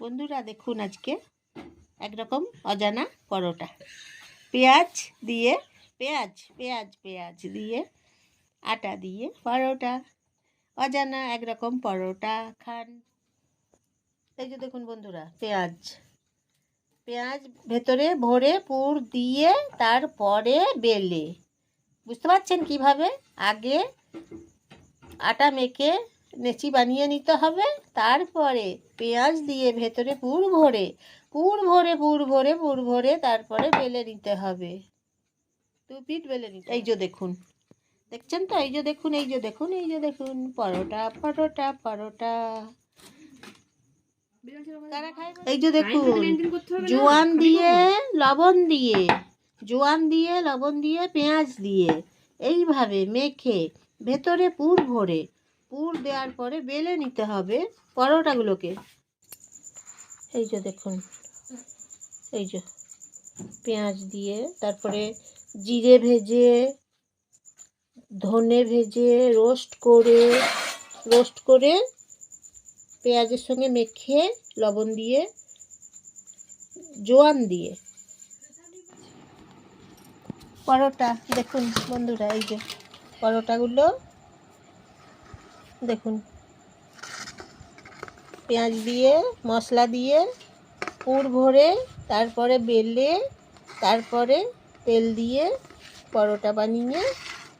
বন্ধুরা দেখুন আজকে একরকম অজানা পরোটা। পেঁয়াজ দিয়ে, পেঁয়াজ পেঁয়াজ পেঁয়াজ দিয়ে, আটা দিয়ে পরোটা। অজানা একরকম পরোটা খান। এই যে দেখুন বন্ধুরা, পেঁয়াজ। পেঁয়াজ ভেতরে ভরে, পুর দিয়ে তারপরে বেলে। বুঝতে পারছেন কীভাবে? আগে আটা মেখে নেচি বানিয়ে নিতে হবে। তারপরে পেঁয়াজ দিয়ে ভেতরে পুর ভরে পুর ভরে পুর ভরে পুর ভরে তারপরে বেলে নিতে হবে। দু পিঠ বেলে নিতে এই যে দেখুন দেখছেন তো? এই যে দেখুন এই যে দেখুন এই যে দেখুন পরোটা পরোটা পরোটা। এই যে দেখুন জোয়ান দিয়ে লবণ দিয়ে জোয়ান দিয়ে লবণ দিয়ে পেঁয়াজ দিয়ে এইভাবে মেখে ভেতরে পুর ভরে পুর দেওয়ার পরে বেলে নিতে হবে পরোটাগুলোকে। এই যে দেখুন, এই যে পেঁয়াজ দিয়ে তারপরে জিরে ভেজে, ধনে ভেজে, রোস্ট করে রোস্ট করে পেঁয়াজের সঙ্গে মেখে, লবণ দিয়ে, জোয়ান দিয়ে। পরোটা, দেখুন বন্ধুরা, এই যে পরোটাগুলো দেখুন। পেঁয়াজ দিয়ে, মশলা দিয়ে, পুর ভরে, তারপরে বেলে, তারপরে তেল দিয়ে পরোটা বানিয়ে,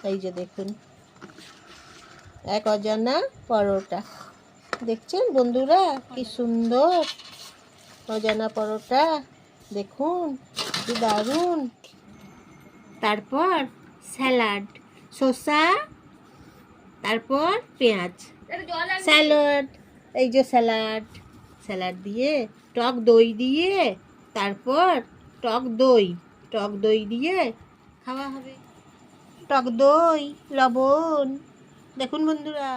এই যে দেখুন। এক অজানা পরোটা। দেখছেন বন্ধুরা? কি সুন্দর। অজানা পরোটা। দেখুন, কি দারুণ। তারপর স্যালাড। শসা তারপর পেঁয়াজ। স্যালাড এই যে স্যালাড স্যালাড দিয়ে টক দই দিয়ে তারপর টক দই টক দই দিয়ে খাওয়া হবে। টক দই লবণ দেখুন বন্ধুরা।